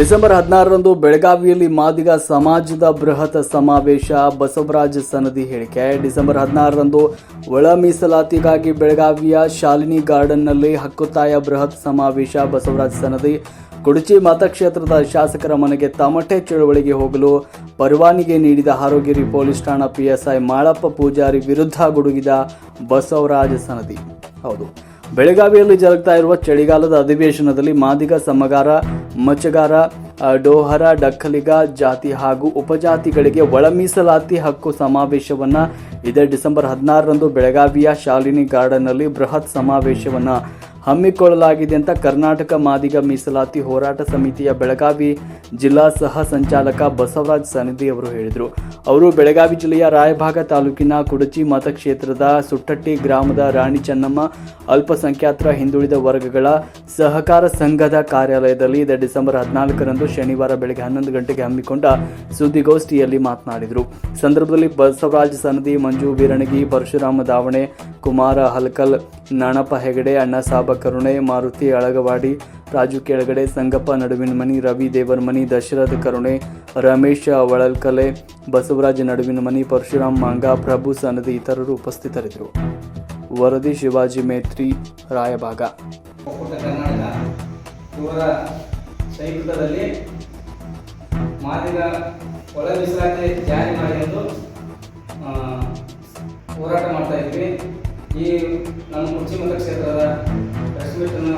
December ಹದಿನಾರರಂದು ಬೆಳಗಾವಿಯಲ್ಲಿ ಮಾದಿಗ ಸಮಾಜದ ಬೃಹತ್ ಸಮಾವೇಶ ಬಸವರಾಜ ಸನದಿ ಹೇಳಿಕೆ. ಡಿಸೆಂಬರ್ ಹದಿನಾರರಂದು ಒಳ ಮೀಸಲಾತಿಗಾಗಿ ಬೆಳಗಾವಿಯ ಶಾಲಿನಿ ಗಾರ್ಡನ್ನಲ್ಲಿ ಹಕ್ಕುತ್ತಾಯ ಬೃಹತ್ ಸಮಾವೇಶ ಬಸವರಾಜ ಸನದಿ. ಕುಡಚಿ ಮತಕ್ಷೇತ್ರದ ಶಾಸಕರ ಮನೆಗೆ ತಮಟೆ ಚಳವಳಿಗೆ ಹೋಗಲು ಪರವಾನಿಗೆ ನೀಡಿದ ಹಾರೋಗಿರಿ ಪೊಲೀಸ್ ಠಾಣಾ ಪಿಎಸ್ಐ ಮಾಳಪ್ಪ ಪೂಜಾರಿ ವಿರುದ್ಧ ಗುಡುಗಿದ ಬಸವರಾಜ ಸನದಿ. ಹೌದು. ಬೆಳಗಾವಿಯಲ್ಲಿ ಜರುಗ್ತಾ ಇರುವ ಚಳಿಗಾಲದ ಅಧಿವೇಶನದಲ್ಲಿ ಮಾದಿಗ ಸಮಗಾರ ಮಚಗಾರ ಡೋಹರ ಡಕ್ಕಲಿಗ ಜಾತಿ ಹಾಗೂ ಉಪಜಾತಿಗಳಿಗೆ ಒಳ ಮೀಸಲಾತಿ ಹಕ್ಕು ಸಮಾವೇಶವನ್ನು ಇದೇ ಡಿಸೆಂಬರ್ ಹದಿನಾರರಂದು ಬೆಳಗಾವಿಯ ಶಾಲಿನಿ ಗಾರ್ಡನ್ನಲ್ಲಿ ಬೃಹತ್ ಸಮಾವೇಶವನ್ನ ಹಮ್ಮಿಕೊಳ್ಳಲಾಗಿದೆ ಅಂತ ಕರ್ನಾಟಕ ಮಾದಿಗ ಮೀಸಲಾತಿ ಹೋರಾಟ ಸಮಿತಿಯ ಬೆಳಗಾವಿ ಜಿಲ್ಲಾ ಸಹ ಸಂಚಾಲಕ ಬಸವರಾಜ್ ಸನಿಧಿ ಅವರು ಹೇಳಿದರು. ಅವರು ಬೆಳಗಾವಿ ಜಿಲ್ಲೆಯ ರಾಯಭಾಗ ತಾಲೂಕಿನ ಕುಡಚಿ ಮತಕ್ಷೇತ್ರದ ಸುಟ್ಟಟ್ಟಿ ಗ್ರಾಮದ ರಾಣಿ ಚೆನ್ನಮ್ಮ, ಅಲ್ಪಸಂಖ್ಯಾತರ ಹಿಂದುಳಿದ ವರ್ಗಗಳ ಸಹಕಾರ ಸಂಘದ ಕಾರ್ಯಾಲಯದಲ್ಲಿ ಇದೇ ಡಿಸೆಂಬರ್ ಹದಿನಾಲ್ಕರಂದು ಶನಿವಾರ ಬೆಳಗ್ಗೆ ಹನ್ನೊಂದು ಗಂಟೆಗೆ ಹಮ್ಮಿಕೊಂಡ ಸುದ್ದಿಗೋಷ್ಠಿಯಲ್ಲಿ ಮಾತನಾಡಿದರು. ಸಂದರ್ಭದಲ್ಲಿ ಬಸವರಾಜ್ ಸನದಿ ಮಂಜು ಬೀರಣಗಿ ಪರಶುರಾಮ ದಾವಣೆ, ಕುಮಾರ ಹಲ್ಕಲ್ ನಾಣಪ್ಪ ಹೆಗಡೆ ಅಣ್ಣಸಾಬ ಕರುಣೆ, ಮಾರುತಿ, ಅಳಗವಾಡಿ, ರಾಜು ಕೆಳಗಡೆ, ಸಂಗಪ್ಪ ನಡುವಿನ ಮನಿ, ರವಿ ದೇವರಮನಿ ದಶರಥ ಕರುಣೆ, ರಮೇಶ ಒಳಲ್ಕಲೆ ಬಸವರಾಜ ನಡುವಿನ ಮನಿ, ಪರಶುರಾಮ್ ಮಾಂಗ, ಪ್ರಭು ಸನದಿ ಇತರರು ಉಪಸ್ಥಿತರಿದ್ದರು. ವರದಿ ಶಿವಾಜಿ ಮೇತ್ರಿ, ರಾಯಭಾಗ. ಹೋರಾಟ ಮಾಡ್ತಾ ಇದ್ವಿ. ಈ ನಮ್ಮ ಕುರ್ಚಿಮಠ ಮತಕ್ಷೇತ್ರದ ಮೀಟನ್ನು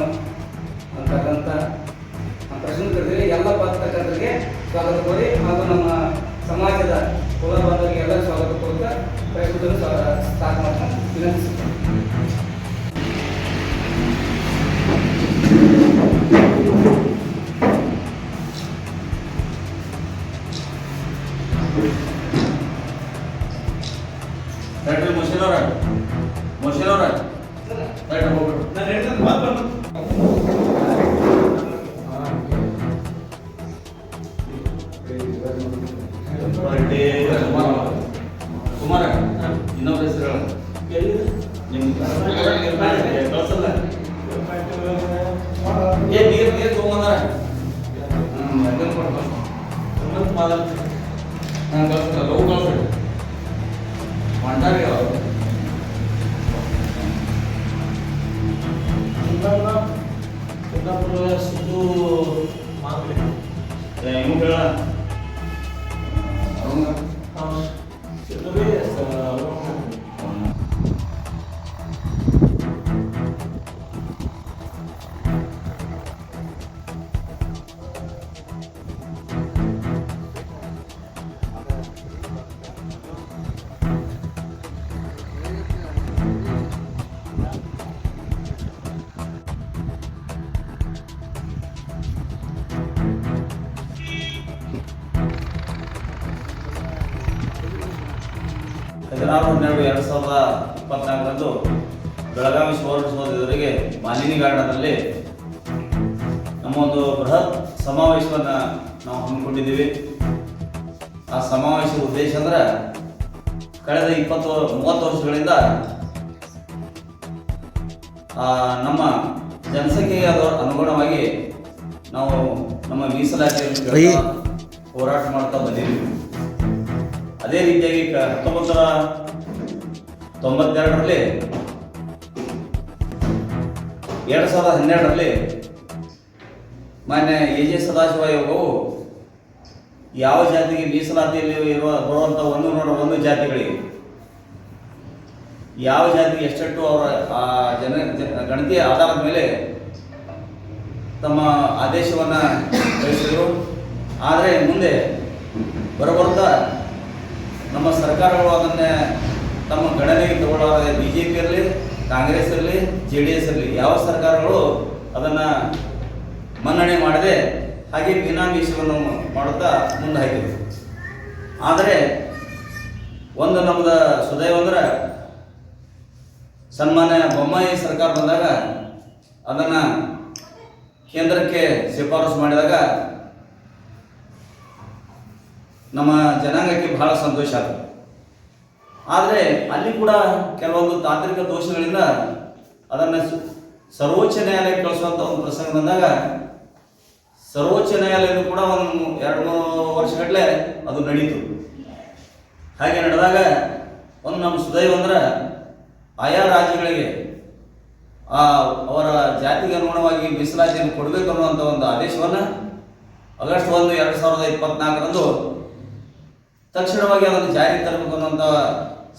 ಅಂತಕ್ಕಂಥ ಪ್ರಶ್ನೆ ಮೀಟ್ ಎಲ್ಲ ಪತ್ರಕರ್ತರಿಗೆ ಸ್ವಾಗತ ಕೋರಿ ಹಾಗೂ ನಮ್ಮ ಸಮಾಜದ ಕುಲ ಬಾಂಧವರಿಗೆ ಎಲ್ಲ ಸ್ವಾಗತ ಕೋರುತ್ತಾ ಪ್ರಯತ್ನ ಸ್ಟಾರ್ಟ್ ಮಾಡ್ಕೊಂಡು ವಿನಂತಿಸುತ್ತೇನೆ. ಡಾಕ್ಟರ್ ಮುಷಿನ್ ಹೋಗ್ಬಿಟ್ಟು ಸಿದ್ದು ಮಾರ್ಕೆಟ್ ಹೆಂಗ್ ಹೇಳ ಹದಿನಾರು ಹನ್ನೆರಡು ಎರಡು ಸಾವಿರದ ಇಪ್ಪತ್ನಾಲ್ಕರಂದು ಬೆಳಗಾವಿ ಸುವರ್ಣ ಸಹೋದರರಿಗೆ ಮಾಲಿನಿ ಗಾರ್ಡನಲ್ಲಿ ನಮ್ಮ ಒಂದು ಬೃಹತ್ ಸಮಾವೇಶವನ್ನು ನಾವು ಹಮ್ಮಿಕೊಂಡಿದ್ದೀವಿ. ಆ ಸಮಾವೇಶದ ಉದ್ದೇಶ ಅಂದ್ರೆ ಕಳೆದ ಇಪ್ಪತ್ತು ಮೂವತ್ತು ವರ್ಷಗಳಿಂದ ಆ, ನಮ್ಮ ಜನಸಂಖ್ಯೆಗೆ ಅದರ ಅನುಗುಣವಾಗಿ ನಾವು ನಮ್ಮ ಮೀಸಲಾತಿಯನ್ನು ಹೋರಾಟ ಮಾಡ್ತಾ ಬಂದಿದ್ದೀವಿ. ಅದೇ ರೀತಿಯಾಗಿ ಹತ್ತೊಂಬತ್ತರ ತೊಂಬತ್ತೆರಡರಲ್ಲಿ, ಎರಡು ಸಾವಿರದ ಹನ್ನೆರಡರಲ್ಲಿ ಮಾನ್ಯ ಎ ಜೆ ಸದಾಶಿವ ಯೋಗವು ಯಾವ ಜಾತಿಗೆ ಮೀಸಲಾತಿಯಲ್ಲಿ ಇರುವ ಬರುವಂಥ ಒಂದು ನೂರ ಒಂದು ಜಾತಿಗಳಿಗೆ, ಯಾವ ಜಾತಿಗೆ ಎಷ್ಟೆಷ್ಟು ಅವರ ಜನ ಗಣತಿಯ ಆಧಾರದ ಮೇಲೆ ತಮ್ಮ ಆದೇಶವನ್ನು ಕಳಿಸಿದರು ಆದರೆ ಮುಂದೆ ಬರಬರ್ತಾ ನಮ್ಮ ಸರ್ಕಾರಗಳು ಅದನ್ನೇ ತಮ್ಮ ಗಣನೆಗೆ ತಗೊಳ್ಳಾದ ಬಿ ಜೆ ಪಿ ಇರಲಿ, ಕಾಂಗ್ರೆಸ್ ಇರಲಿ, ಜೆ ಡಿ ಎಸ್ ಇರಲಿ, ಯಾವ ಸರ್ಕಾರಗಳು ಅದನ್ನು ಮನ್ನಣೆ ಮಾಡದೆ ಹಾಗೆ ಮೀನಾಮೀಷವನ್ನು ಮಾಡುತ್ತಾ ಮುಂದೆ ಹಾಕಿದರು ಆದರೆ ಒಂದು ನಮ್ಮದು ಅಂದ್ರೆ ಸನ್ಮಾನ್ಯ ಬೊಮ್ಮಾಯಿ ಸರ್ಕಾರ ಬಂದಾಗ ಅದನ್ನು ಕೇಂದ್ರಕ್ಕೆ ಶಿಫಾರಸು ಮಾಡಿದಾಗ ನಮ್ಮ ಜನಾಂಗಕ್ಕೆ ಬಹಳ ಸಂತೋಷ ಆಯಿತು ಆದರೆ ಅಲ್ಲಿ ಕೂಡ ಕೆಲವೊಂದು ತಾಂತ್ರಿಕ ದೋಷಗಳಿಂದ ಅದನ್ನು ಸರ್ವೋಚ್ಚ ನ್ಯಾಯಾಲಯಕ್ಕೆ ಕಳಿಸುವಂಥ ಒಂದು ಪ್ರಸಂಗ ಬಂದಾಗ, ಸರ್ವೋಚ್ಚ ನ್ಯಾಯಾಲಯನೂ ಕೂಡ ಒಂದು ಎರಡು ಮೂರು ವರ್ಷಗಟ್ಟಲೆ ಅದು ನಡೀತು. ಹಾಗೆ ನಡೆದಾಗ ಒಂದು ನಮ್ಮ ಸುದೈವ ಅಂದ್ರೆ ಆಯಾ ರಾಜ್ಯಗಳಿಗೆ ಆ ಅವರ ಜಾತಿಗೆ ಅನುಗುಣವಾಗಿ ಮೀಸಲಾತಿಯನ್ನು ಕೊಡಬೇಕು ಅನ್ನುವಂಥ ಒಂದು ಆದೇಶವನ್ನು ಆಗಸ್ಟ್ ಒಂದು ಎರಡು ಸಾವಿರದ ಇಪ್ಪತ್ನಾಲ್ಕರಂದು ತಕ್ಷಣವಾಗಿ ಅದನ್ನು ಜಾರಿಗೆ ತರಬೇಕು ಅನ್ನುವಂಥ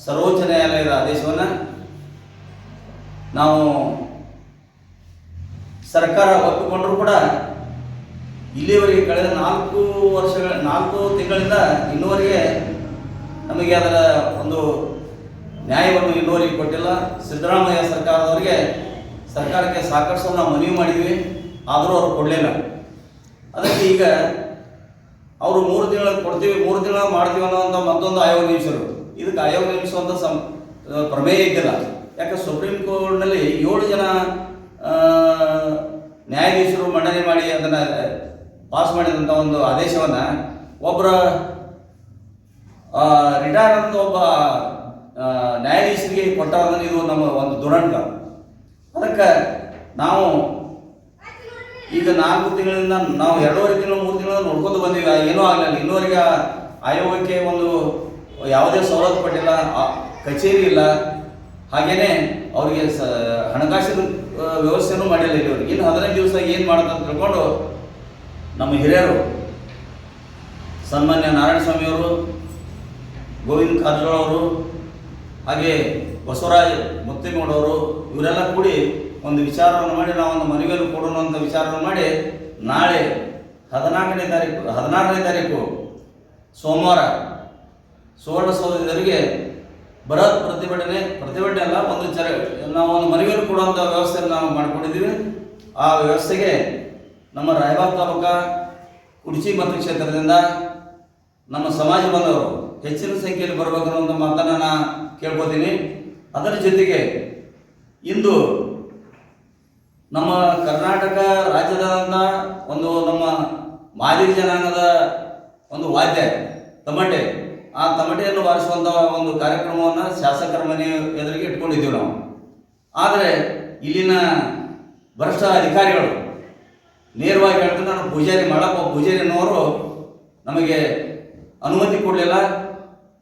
ಸರ್ವೋಚ್ಚ ನ್ಯಾಯಾಲಯದ ಆದೇಶವನ್ನು ನಾವು ಸರ್ಕಾರ ಒಪ್ಪಿಕೊಂಡರೂ ಕೂಡ ಇಲ್ಲಿಯವರೆಗೆ ಕಳೆದ ನಾಲ್ಕು ವರ್ಷಗಳ, ನಾಲ್ಕು ತಿಂಗಳಿಂದ ಇನ್ನುವರೆಗೆ ನಮಗೆ ಅದರ ಒಂದು ನ್ಯಾಯವನ್ನು ಇನ್ನೂವರೆಗೆ ಕೊಟ್ಟಿಲ್ಲ. ಸಿದ್ದರಾಮಯ್ಯ ಸರ್ಕಾರದವರಿಗೆ ಸರ್ಕಾರಕ್ಕೆ ಸಾಕಷ್ಟು ನಾವು ಮನವಿ ಮಾಡಿದ್ವಿ. ಆದರೂ ಅವರು ಕೊಡಲಿಲ್ಲ. ಅದಕ್ಕೆ ಈಗ ಅವರು ಮೂರು ತಿಂಗಳ ಕೊಡ್ತೀವಿ, ಮೂರು ತಿಂಗಳ ಮಾಡ್ತೀವಿ ಅನ್ನೋಂಥ ಮತ್ತೊಂದು ಆಯೋಗ ನಿಮಿಷರು ಇದಕ್ಕೆ ಆಯೋಗ ನಿಮಿಷುವಂಥ ಸಂ ಪ್ರಮೇಯ ಇದ್ದಿಲ್ಲ ಯಾಕೆ ಸುಪ್ರೀಂ ಕೋರ್ಟ್ನಲ್ಲಿ ಏಳು ಜನ ನ್ಯಾಯಾಧೀಶರು ಮಂಡನೆ ಮಾಡಿ ಅದನ್ನು ಪಾಸ್ ಮಾಡಿದಂಥ ಒಂದು ಆದೇಶವನ್ನು ಒಬ್ಬರ ರಿಟೈರ್ ಅಂತ ಒಬ್ಬ ನ್ಯಾಯಾಧೀಶರಿಗೆ ಕೊಟ್ಟಾಗ ಇದು ನಮ್ಮ ಒಂದು ದುರಂತ ಅದಕ್ಕೆ ನಾವು ಈಗ ನಾಲ್ಕು ತಿಂಗಳಿಂದ ನಾವು ಎರಡೂವರೆ ತಿಂಗಳು, ಮೂರು ತಿಂಗಳು ನೋಡ್ಕೊಂಡು ಬಂದೀವಿ. ಏನೂ ಆಗಲಿಲ್ಲ. ಇನ್ನೂವರೆಗೆ ಆಯೋಗಕ್ಕೆ ಒಂದು ಯಾವುದೇ ಸವಲತ್ತು ಪಟ್ಟಿಲ್ಲ ಕಚೇರಿ ಇಲ್ಲ. ಹಾಗೇನೆ ಅವರಿಗೆ ಸ, ಹಣಕಾಸಿನ ವ್ಯವಸ್ಥೆನೂ ಮಾಡಿಲ್ಲ ಇಲ್ಲಿವರೆಗೆ ಇನ್ನು ಹದಿನೈದು ದಿವಸ ಏನು ಅಂತ ತಿಳ್ಕೊಂಡು ನಮ್ಮ ಹಿರಿಯರು ಸನ್ಮಾನ್ಯ ನಾರಾಯಣ ಸ್ವಾಮಿಯವರು ಗೋವಿಂದ ಕಾರಜೋಳ ಅವರು, ಹಾಗೆ ಬಸವರಾಜ್ ಮುತ್ತಿಗೌಡವರು ಇವರೆಲ್ಲ ಕೂಡಿ ಒಂದು ವಿಚಾರವನ್ನು ಮಾಡಿ, ನಾವು ಒಂದು ಮನವಿಯನ್ನು ಕೊಡೋಣ ಅಂತ ವಿಚಾರವನ್ನು ಮಾಡಿ, ನಾಳೆ ಹದಿನಾಲ್ಕನೇ ತಾರೀಕು ಹದಿನಾರನೇ ತಾರೀಕು ಸೋಮವಾರ ಸುವರ್ಣಸೌಧದವರಿಗೆ ಬೃಹತ್ ಪ್ರತಿಭಟನೆ ಪ್ರತಿಭಟನೆ ಅಲ್ಲ, ಒಂದು ಚರ, ನಾವು ಒಂದು ಮನವಿಯನ್ನು ಕೊಡುವಂಥ ವ್ಯವಸ್ಥೆಯನ್ನು ನಾವು ಮಾಡಿಕೊಂಡಿದ್ದೀವಿ. ಆ ವ್ಯವಸ್ಥೆಗೆ ನಮ್ಮ ರಾಯಬಾಗ್ ತಾಲೂಕಾ ಮತ್ತು ಮತಕ್ಷೇತ್ರದಿಂದ ನಮ್ಮ ಸಮಾಜ ಬಂದವರು ಹೆಚ್ಚಿನ ಸಂಖ್ಯೆಯಲ್ಲಿ ಬರಬೇಕು ಅನ್ನೋ ಮಾತನ್ನು ನಾನು ಕೇಳ್ಕೊತೀನಿ. ಅದರ ಜೊತೆಗೆ ಇಂದು ನಮ್ಮ ಕರ್ನಾಟಕ ರಾಜ್ಯದ ಒಂದು ನಮ್ಮ ಮಾದಿ ಜನಾಂಗದ ಒಂದು ವಾದ್ಯ ತಮಟೆ. ಆ ತಮಟೆಯನ್ನು ಬಾರಿಸುವಂಥ ಒಂದು ಕಾರ್ಯಕ್ರಮವನ್ನು ಶಾಸಕರ ಮನೆಯ ಎದುರಿಗೆ ಇಟ್ಕೊಂಡಿದ್ದೀವಿ ನಾವು. ಆದರೆ ಇಲ್ಲಿನ ಭ್ರಷ್ಟ ಅಧಿಕಾರಿಗಳು ನೇರವಾಗಿ ಹೇಳ್ತಾರೆ ನಾನು ಪೂಜಾರಿ ಮಾಡಪ್ಪ ಪೂಜಾರಿ ಅನ್ನೋರು ನಮಗೆ ಅನುಮತಿ ಕೊಡಲಿಲ್ಲ.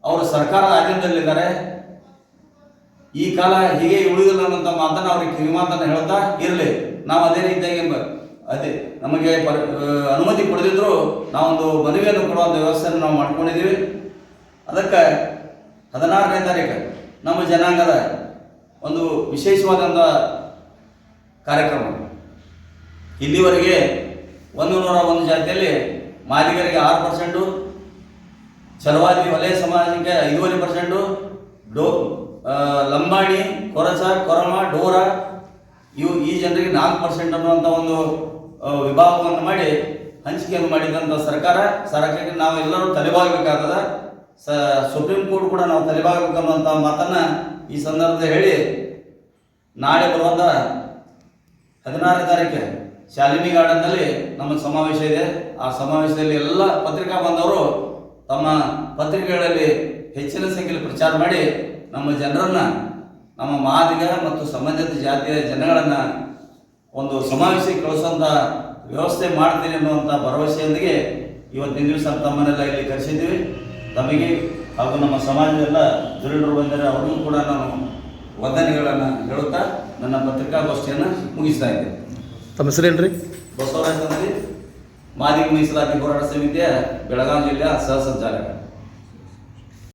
ಅವರು ಸರ್ಕಾರದ ಆಧೀನದಲ್ಲಿದ್ದಾರೆ. ಈ ಕಾಲ ಹೀಗೆ ಉಳಿದಿಲ್ಲ ಅನ್ನೋಂಥ ಮಾತನ್ನು ಅವ್ರಿಗೆ ಕಿವಿಮಾತನ್ನು ಹೇಳ್ತಾ ಇರಲಿ. ನಾವು ಅದೇ ರೀತಿಯಾಗಿ ಅದೇ ನಮಗೆ ಅನುಮತಿ ಕೊಡದಿದ್ರು ನಾವೊಂದು ಮನವಿಯನ್ನು ಕೊಡುವಂಥ ವ್ಯವಸ್ಥೆಯನ್ನು ನಾವು ಮಾಡ್ಕೊಂಡಿದ್ದೀವಿ. ಅದಕ್ಕೆ ಹದಿನಾರನೇ ತಾರೀಕು ನಮ್ಮ ಜನಾಂಗದ ಒಂದು ವಿಶೇಷವಾದಂಥ ಕಾರ್ಯಕ್ರಮ. ಇಲ್ಲಿವರೆಗೆ ಒಂದು ನೂರ ಒಂದು ಜಾತಿಯಲ್ಲಿ ಮಾದಿಗರಿಗೆ ಆರು ಪರ್ಸೆಂಟು ಚಲವಾದಿ ವಲಯ ಸಮಾಜಕ್ಕೆ ಐದೂವರೆ ಪರ್ಸೆಂಟು, ಡೋ ಲಂಬಾಣಿ ಕೊರಸ ಕೊರಮ, ಡೋರ, ಇವು ಈ ಜನರಿಗೆ ನಾಲ್ಕು ಪರ್ಸೆಂಟ್ ಅನ್ನುವಂಥ ಒಂದು ವಿಭಾಗವನ್ನು ಮಾಡಿ ಹಂಚಿಕೆಯನ್ನು ಮಾಡಿದಂಥ ಸರ್ಕಾರ. ಸರ್ಕಾರಕ್ಕೆ ನಾವು ಎಲ್ಲರೂ ತಲೆಬಾಗಬೇಕಾಗದ ಸ, ಸುಪ್ರೀಂ ಕೋರ್ಟ್ ಕೂಡ ನಾವು ತಲೆಬಾಗಬೇಕನ್ನುವಂಥ ಮಾತನ್ನು ಈ ಸಂದರ್ಭದಲ್ಲಿ ಹೇಳಿ ನಾಳೆ ಬರುವಂಥ ಹದಿನಾರನೇ ತಾರೀಕು ಶಾಲಿನಿ ಗಾರ್ಡನ್ನಲ್ಲಿ ನಮ್ಮ ಸಮಾವೇಶ ಇದೆ. ಆ ಸಮಾವೇಶದಲ್ಲಿ ಎಲ್ಲ ಪತ್ರಿಕಾ ಬಂದವರು ತಮ್ಮ ಪತ್ರಿಕೆಗಳಲ್ಲಿ ಹೆಚ್ಚಿನ ಸಂಖ್ಯೆಯಲ್ಲಿ ಪ್ರಚಾರ ಮಾಡಿ ನಮ್ಮ ಜನರನ್ನ ನಮ್ಮ ಮಾದಿಗ ಮತ್ತು ಸಂಬಂಧಿತ ಜಾತಿಯ ಜನಗಳನ್ನು ಒಂದು ಸಮಾವೇಶಕ್ಕೆ ಕಳಿಸುವಂಥ ವ್ಯವಸ್ಥೆ ಮಾಡ್ತೀನಿ ಅನ್ನುವಂಥ ಭರವಸೆಯೊಂದಿಗೆ ಇವತ್ತಿನ ದಿವಸ ತಮ್ಮನ್ನೆಲ್ಲ ಇಲ್ಲಿ ಕರೆಸಿದ್ದೀವಿ. ತಮಗೆ ಹಾಗೂ ನಮ್ಮ ಸಮಾಜದೆಲ್ಲ ದುರಿಡರು ಬಂದರೆ ಅವ್ರಿಗೂ ಕೂಡ ನಾನು ವಂದನೆಗಳನ್ನು ಹೇಳುತ್ತಾ ನನ್ನ ಪತ್ರಿಕಾಗೋಷ್ಠಿಯನ್ನು ಮುಗಿಸ್ತಾ ಇದ್ದೇನೆ. ತಮ್ಮ ಹೆಸರೇನ್ರಿ? ಬಸವರಾಜ ಮಾದಿಗ ಮೀಸಲಾತಿ ಹೋರಾಟ ಸಮಿತಿಯ ಬೆಳಗಾವಿ ಜಿಲ್ಲೆಯ ಸಹ ಸಂಚಾಲಕ